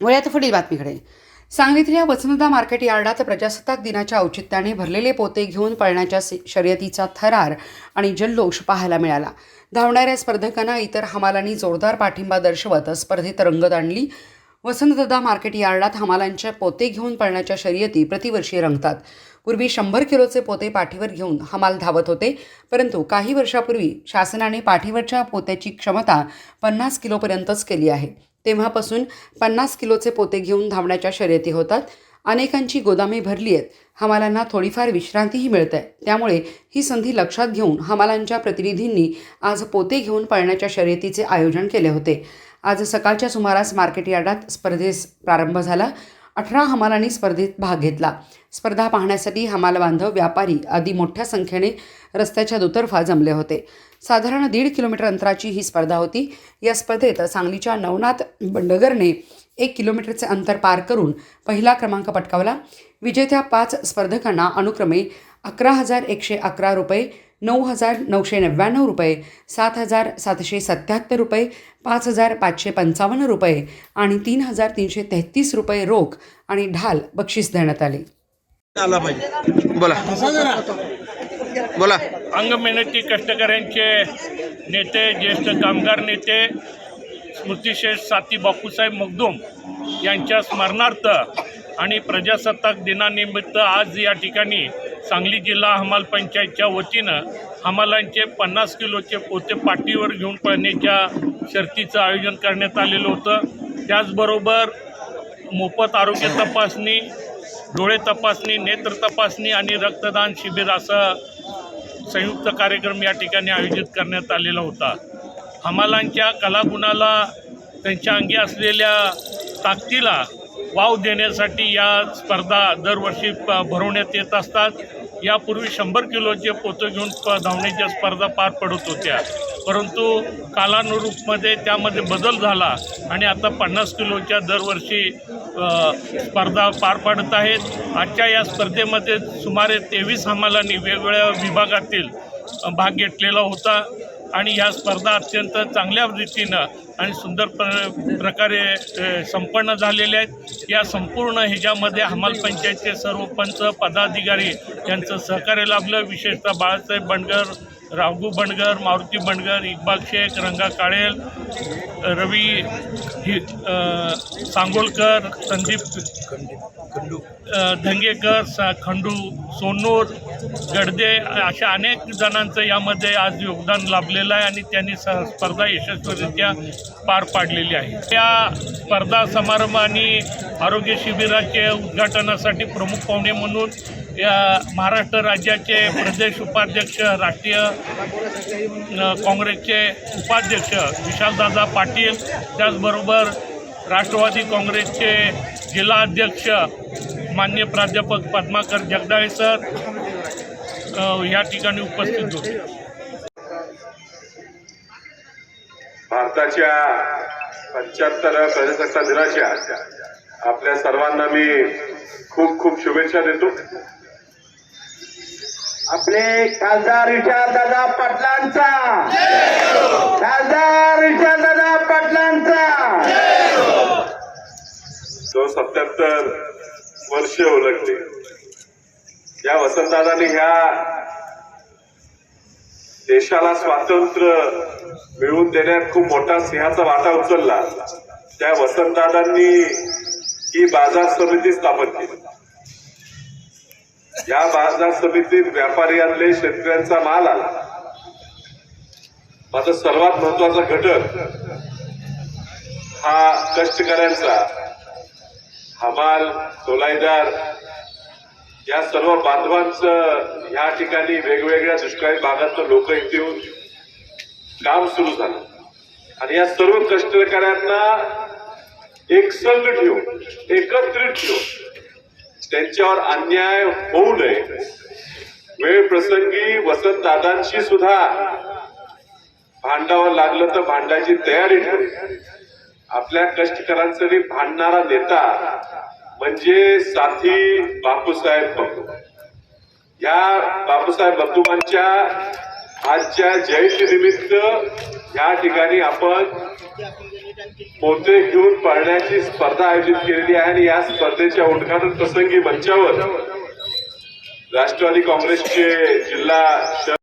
वळ्यात पुढील बातमीकडे. सांगलीतल्या वसंतदा मार्केट यार्डात प्रजासत्ताक दिनाच्या औचित्याने भरलेले पोते घेऊन पळण्याच्या शर्यतीचा थरार आणि जल्लोष पाहायला मिळाला. धावणाऱ्या स्पर्धकांना इतर हमालांनी जोरदार पाठिंबा दर्शवत स्पर्धेत रंगत आणली. वसंतदादा मार्केट यार्डात हमालांच्या पोते घेऊन पळण्याच्या शर्यती प्रतिवर्षी रंगतात. पूर्वी शंभर किलोचे पोते पाठीवर घेऊन हमाल धावत होते परंतु काही वर्षापूर्वी शासनाने पाठीवरच्या पोत्याची क्षमता पन्नास किलोपर्यंतच केली आहे. तेव्हापासून पन्नास किलोचे पोते घेऊन धावण्याच्या शर्यती होतात. अनेकांची गोदामे भरली आहेत. हमालांना थोडीफार विश्रांतीही मिळते त्यामुळे ही संधी लक्षात घेऊन हमालांच्या प्रतिनिधींनी आज पोते घेऊन पळण्याच्या शर्यतीचे आयोजन केले होते. आज सकाळच्या सुमारास मार्केट यार्डात स्पर्धेस प्रारंभ झाला. अठरा हमालांनी स्पर्धेत भाग घेतला. स्पर्धा पाहण्यासाठी हमाल बांधव व्यापारी आदी मोठ्या संख्येने रस्त्याच्या दुतर्फा जमले होते. साधारण दीड किलोमीटर अंतराची ही स्पर्धा होती. या स्पर्धेत सांगलीच्या नवनाथ बंडगरने एक किलोमीटरचे अंतर पार करून पहिला क्रमांक पटकावला. विजेत्या पाच स्पर्धकांना अनुक्रमे अकरा हजार एकशे अकरा रुपये नऊ हजार नऊशे नव्याण्णव रुपये सात हजार सातशे सत्याहत्तर रुपये पाच हजार पाचशे पंचावन्न रुपये आणि तीन हजार तीनशे तेहतीस रुपये रोख आणि ढाल बक्षीस देण्यात आले. आला पाहिजे. बोला. बोला. अंगमेहनती कष्टकऱ्यांचे नेते ज्येष्ठ कामगार नेते स्मृतिशेष साती बापूसाहेब मगदूम यांच्या स्मरणार्थ आणि प्रजासत्ताक दिनानिमित्त आज या ठिकाणी सांगली जिल्हा हमाल पंचायतच्या वतीनं हमालांचे पन्नास किलोचे पोते पाठीवर घेऊन पळण्याच्या शर्तीचं आयोजन करण्यात आलेलं होतं. त्याचबरोबर मोफत आरोग्य तपासणी डोळे तपासणी नेत्र तपासणी आणि रक्तदान शिबिर असं संयुक्त कार्यक्रम या ठिकाणी आयोजित करण्यात आलेला होता. हमालांच्या कलागुणाला त्यांच्या अंगी असलेल्या ताकदीला वाव देण्यासाठी या स्पर्धा दरवर्षी प भरवण्यात येत असतात. यापूर्वी शंभर किलोचे पोतं घेऊन प धावण्याच्या स्पर्धा पार पडत होत्या. परंतु कालानुरूपमध्ये त्यामध्ये बदल झाला आणि आता पन्नास किलोच्या दरवर्षी स्पर्धा पार पाडत आहेत. आजच्या या स्पर्धेमध्ये सुमारे तेवीस हमालांनी वेगवेगळ्या विभागातील भाग घेतलेला होता. आणि ह्या स्पर्धा अत्यंत चांगल्या रीतीनं आणि सुंदर प्र प्रकारे संपन्न झालेल्या आहेत. या संपूर्ण ह्याच्यामध्ये हमाल पंचायतचे सर्व पंच पदाधिकारी यांचं सहकार्य लाभलं. विशेषतः बाळासाहेब बंडगर रावगू बंडगर मारुती बंडगर इक्बाल शेख रंगा काळेल रवी हि सांगोलकर संदीप धंगेकर सा खंडू सोनूर गडदे अशा अनेक जणांचं यामध्ये आज योगदान लाभलेलं आहे आणि त्यांनी स स्पर्धा यशस्वीरित्या पार पाडलेली आहे. या स्पर्धा समारंभ आणि आरोग्य शिबिराचे उद्घाटनासाठी प्रमुख पाहुणे म्हणून या महाराष्ट्र राज्याचे प्रदेश उपाध्यक्ष राष्ट्रीय काँग्रेसचे उपाध्यक्ष विशालदादा पाटील त्याचबरोबर राष्ट्रवादी काँग्रेसचे जिल्हा अध्यक्ष मान्य प्राध्यापक पद्माकर जगदाळे सर या ठिकाणी उपस्थित होते. भारताच्या पंच्याहत्तर प्रजासत्ताक दिनाच्या आपल्या सर्वांना मी खूप खूप शुभेच्छा देतो. आपले खासदार दादा पाटलांचा. खासदार दादा पाटलांचा. तो सत्याहत्तर वर्ष ओळखले. या वसंतदादांनी ह्या देशाला स्वातंत्र्य मिळवून देण्यात खूप मोठा सिंहाचा वाटा उचलला. त्या वसंतदादांनी ही बाजार समिती स्थापन केली. या बाजार समितीत व्यापारी आणले शेतकऱ्यांचा माल आला. माझा सर्वात महत्त्वाचा घटक हा कष्टकऱ्यांचा. हमाल तोलाईदार या सर्व बांधवांचं या ठिकाणी वेगवेगळ्या दुष्काळी भागातलं लोक इथे येऊन काम सुरू झालं. आणि या सर्व कष्टकऱ्यांना एक संघ ठेवून एकत्रित ठेवून त्यांच्यावर अन्याय होऊ नये. वेळ प्रसंगी वसंत दादांशी सुद्धा भांडावं लागलं तर भांडायची तयारी ठेवली आपल्या कष्टकऱ्यांसाठी भांडणारा नेता म्हणजे साथी बापूसाहेब बंधू. या बापूसाहेब बंधूंच्या आजच्या जयंती निमित्त या ठिकाणी आपण पोते घेऊन पाळण्याची स्पर्धा आयोजित केलेली आहे आणि या स्पर्धेच्या उद्घाटन प्रसंगी मंचावर राष्ट्रवादी काँग्रेसचे जिल्हा